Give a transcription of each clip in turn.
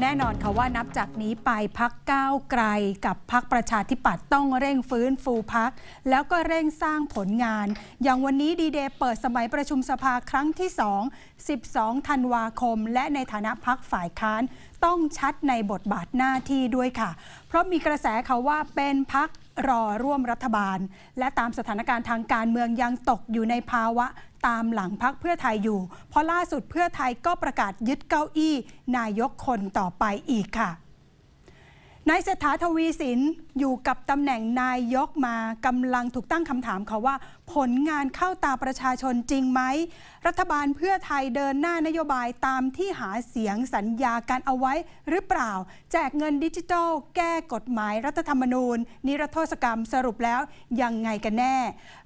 แน่นอนค่ะว่านับจากนี้ไปพักก้าวไกลกับพักประชาธิปัตย์ต้องเร่งฟื้นฟูพัก แล้วก็เร่งสร้างผลงาน อย่างวันนี้ดีเดย์เปิดสมัยประชุมสภาครั้งที่ 2 12 ธันวาคม และในฐานะพักฝ่ายค้านต้องชัดในบทบาทหน้าที่ด้วยค่ะ เพราะมีกระแสเขาว่าเป็นพัก รอร่วมรัฐบาล และตามสถานการณ์ทางการเมืองยังตกอยู่ในภาวะตามหลังพักเพื่อไทยอยู่ เพราะล่าสุดเพื่อไทยก็ประกาศยึดเก้าอี้ นายกคนต่อไปอีกค่ะ นายเศรษฐาทวีสินอยู่กับตำแหน่งนายกมากำลังถูกตั้งคำถามเขาว่า ผลงานเข้าตาประชาชนจริงไหม รัฐบาลเพื่อไทยเดินหน้านโยบายตามที่หาเสียงสัญญาการเอาไว้หรือเปล่า แจกเงินดิจิทัล แก้กฎหมายรัฐธรรมนูญ นิรโทษกรรมสรุปแล้วยังไงกันแน่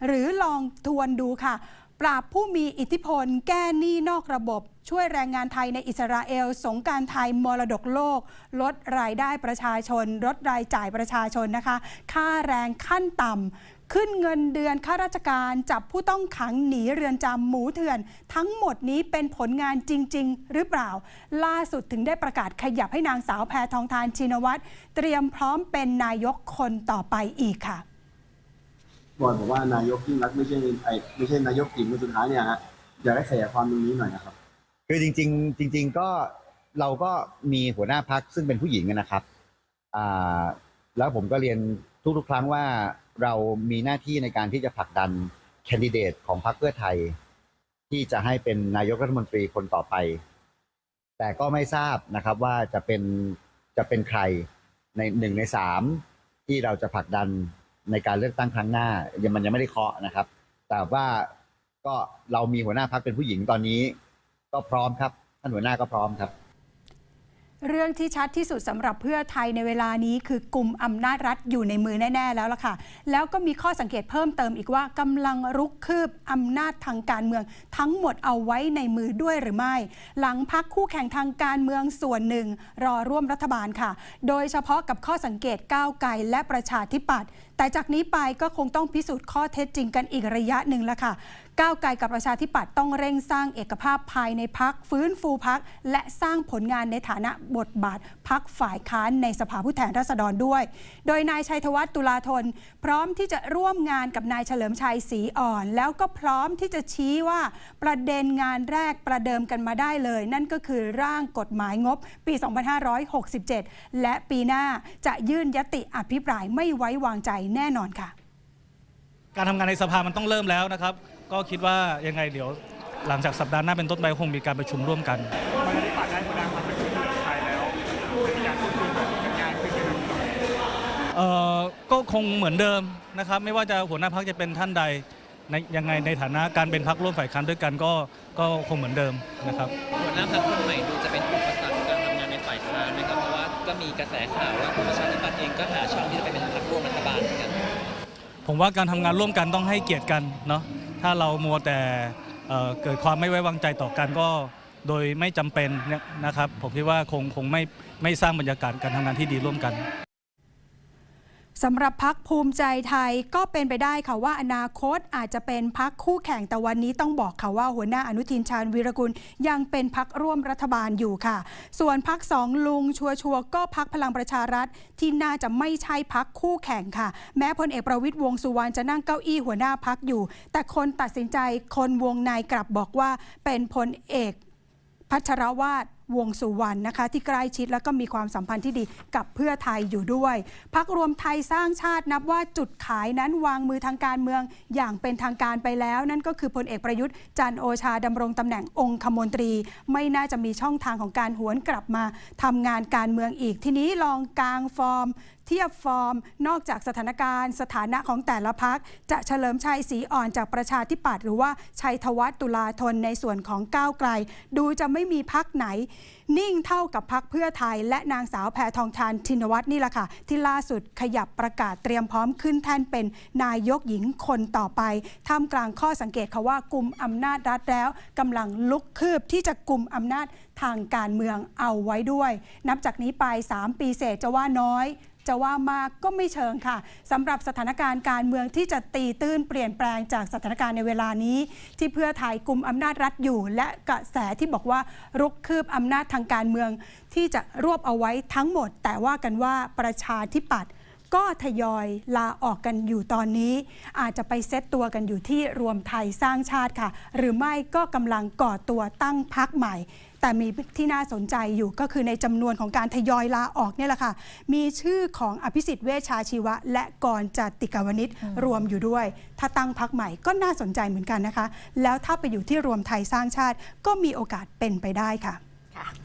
หรือลองทวนดูค่ะ ปราบผู้มีอิทธิพล แก้หนี้นอกระบบ ช่วยแรงงานไทยในอิสราเอล สงการไทยมรดกโลก ลดรายได้ประชาชน ลดรายจ่ายประชาชนนะคะ ค่าแรงขั้นต่ำขึ้นเงินเดือนข้าราชการ จับผู้ต้องขังหนีเรือนจำหมูเถื่อน ทั้งหมดนี้เป็นผลงานจริง ๆ หรือเปล่า ล่าสุดถึงได้ประกาศขยับให้นางสาวแพทองทานชินวัตรเตรียมพร้อมเป็นนายกคนต่อไปอีกค่ะ บอยบอกว่านายกยิ่งรักษณ์ไม่ใช่ไอไม่ใช่นายกจริงคนสุดท้ายเนี่ยฮะอยากให้ขยายความตรงนี้หน่อยนะครับ คือจริง ๆ จริง ๆ ก็เราก็มีหัวหน้าพักซึ่งเป็นผู้หญิงนะครับอ่าแล้วผมก็เรียนทุกๆ ครั้งว่าเรามีหน้าที่ในการที่จะผลักดันแคนดิเดตของพรรคเพื่อไทย ที่จะให้เป็นนายกรัฐมนตรีคนต่อไป แต่ก็ไม่ทราบนะครับว่าจะเป็นจะเป็นใครในหนึ่งในสามที่เราจะผลักดัน ในการเลือกตั้งครั้งหน้ายังมันยังไม่ได้เคาะนะครับ แต่ว่าก็เรามีหัวหน้าพักเป็นผู้หญิงตอนนี้ ก็พร้อมครับท่านหัวหน้าก็พร้อมครับ เรื่องที่ชัดที่สุดสำหรับเพื่อไทยในเวลานี้คือกลุ่มอำนาจรัฐอยู่ในมือแน่ ๆ แล้วล่ะค่ะ แล้วก็มีข้อสังเกตเพิ่มเติมอีกว่ากำลังรุกคืบอำนาจทางการเมือง ทั้งหมดเอาไว้ในมือด้วยหรือไม่ หลังพักคู่แข่งทางการเมืองส่วนหนึ่ง รอร่วมรัฐบาลค่ะ โดยเฉพาะกับข้อสังเกตก้าวไกลและประชาธิปัตย์แต่จากนี้ไปก็คงต้องพิสูจน์ข้อเท็จจริงกันอีกระยะหนึ่งล้วค่ะก้าวไกลกับประชาธิปัตย์ต้องเร่งสร้างเอกภาพภายในพักฟื้นฟูพักและสร้างผลงานในฐานะบทบาทพักฝ่ายค้านในสภาผู้แทนราษฎรด้วย โดยนายชัยธวัฒน์ตุลาธน พร้อมที่จะร่วมงานกับนายเฉลิมชัยศรีอ่อน แล้วก็พร้อมที่จะชี้ว่าประเด็นงานแรกประเดิมกันมาได้เลย นั่นก็คือร่างกฎหมายงบปี 2567 และปีหน้าจะยื่นยติอภิปรายไม่ไว้วางใจแน่นอนค่ะ การทำงานในสภามันต้องเริ่มแล้วนะครับ ก็คิดว่ายังไงเดี๋ยวหลังจากสัปดาห์หน้าเป็นต้นไปคงมีการประชุมร่วมกันเอ่อก็คงเหมือนเดิมนะครับ ไม่ว่าจะหัวหน้าพักจะเป็นท่านใดในยังไงในฐานะการเป็นพักร่วมฝ่ายค้านด้วยกันก็ก็คงเหมือนเดิมนะครับหัวหน้าพรรคคนใหม่ดูจะเป็นอุปสรรคการทำงานในฝ่ายค้านไหมครับเพราะว่าก็มีกระแสข่าวว่าประชาธิปัตย์เองก็หาช่องที่จะไปเป็นพรรคร่วมรัฐบาลเหมือนกัน ผมว่าการทำงานร่วมกันต้องให้เกียรติกันเนาะถ้าเรามัวแต่เอ่อเกิดความไม่ไว้วางใจต่อกันก็โดยไม่จำเป็นเนี่ยนะครับ ผมคิดว่าคงคงไม่ไม่สร้างบรรยากาศการทำงานที่ดีร่วมกัน สำหรับพักภูมิใจไทยก็เป็นไปได้ค่ะว่าอนาคตอาจจะเป็นพักคู่แข่งแต่วันนี้ต้องบอกค่ะว่าหัวหน้าอนุทินชาญวีรกุลยังเป็นพักร่วมรัฐบาลอยู่ค่ะ ส่วนพักสองลุงชัวชัวร์ก็พักพลังประชารัฐ ที่น่าจะไม่ใช่พักคู่แข่งค่ะ แม้พลเอกประวิตยวงสุวรรณจะนั่งเก้าอี้หัวหน้าพักอยู่ แต่คนตัดสินใจคนวงในกลับบอกว่าเป็นพลเอกพัชรวาดวงสุวรรณนะคะ ที่ใกล้ชิดแล้วก็มีความสัมพันธ์ที่ดีกับเพื่อไทยอยู่ด้วย พักรวมไทยสร้างชาตินับว่าจุดขายนั้นวางมือทางการเมืองอย่างเป็นทางการไปแล้ว นั่นก็คือพลเอกประยุทธ์จันโอชาดำรงตำแหน่งองคมนตรี ไม่น่าจะมีช่องทางของการหวนกลับมาทำงานการเมืองอีก ทีนี้ลองกลางฟอร์ม เทียบฟอร์ม นอกจากสถานการณ์ สถานะของแต่ละพักจะเฉลิมชัยศรีอ่อนจากประชาธิปัตย์หรือว่าชัยธวัฒน์ตุลาธนในส่วนของก้าวไกล ดูจะไม่มีพักไหนนิ่งเท่ากับพักเพื่อไทย และนางสาวแพทองทานชินวัตรนี่แหละค่ะ ที่ล่าสุดขยับประกาศเตรียมพร้อมขึ้นแท่นเป็นนายกหญิงคนต่อไปท่ามกลางข้อสังเกตค่ะว่ากลุ่มอำนาจรัฐแล้วกำลังลุกคืบที่จะกลุ่มอำนาจทางการเมืองเอาไว้ด้วย นับจากนี้ไป 3 ปีเศษจะว่าน้อย จะว่ามากก็ไม่เชิงค่ะสำหรับสถานการณ์การเมืองที่จะตีตื้นเปลี่ยนแปลงจากสถานการณ์ในเวลานี้ ที่เพื่อไทยกลุ่มอำนาจรัฐอยู่ และกระแสที่บอกว่ารุกคืบอำนาจทางการเมือง ที่จะรวบเอาไว้ทั้งหมด แต่ว่ากันว่าประชาธิปัตย์ ก็ทยอยลาออกกันอยู่ตอนนี้ อาจจะไปเซตตัวกันอยู่ที่รวมไทยสร้างชาติค่ะ หรือไม่ก็กำลังก่อตัวตั้งพักใหม่ แต่มีที่น่าสนใจอยู่ก็คือในจำนวนของการทยอยลาออกเนี่ยแหละค่ะ มีชื่อของอภิสิทธิ์เวชชาชีวะ และกรจติกาวนิชรวมอยู่ด้วย ถ้าตั้งพักใหม่ก็น่าสนใจเหมือนกันนะคะ แล้วถ้าไปอยู่ที่รวมไทยสร้างชาติ ก็มีโอกาสเป็นไปได้ค่ะ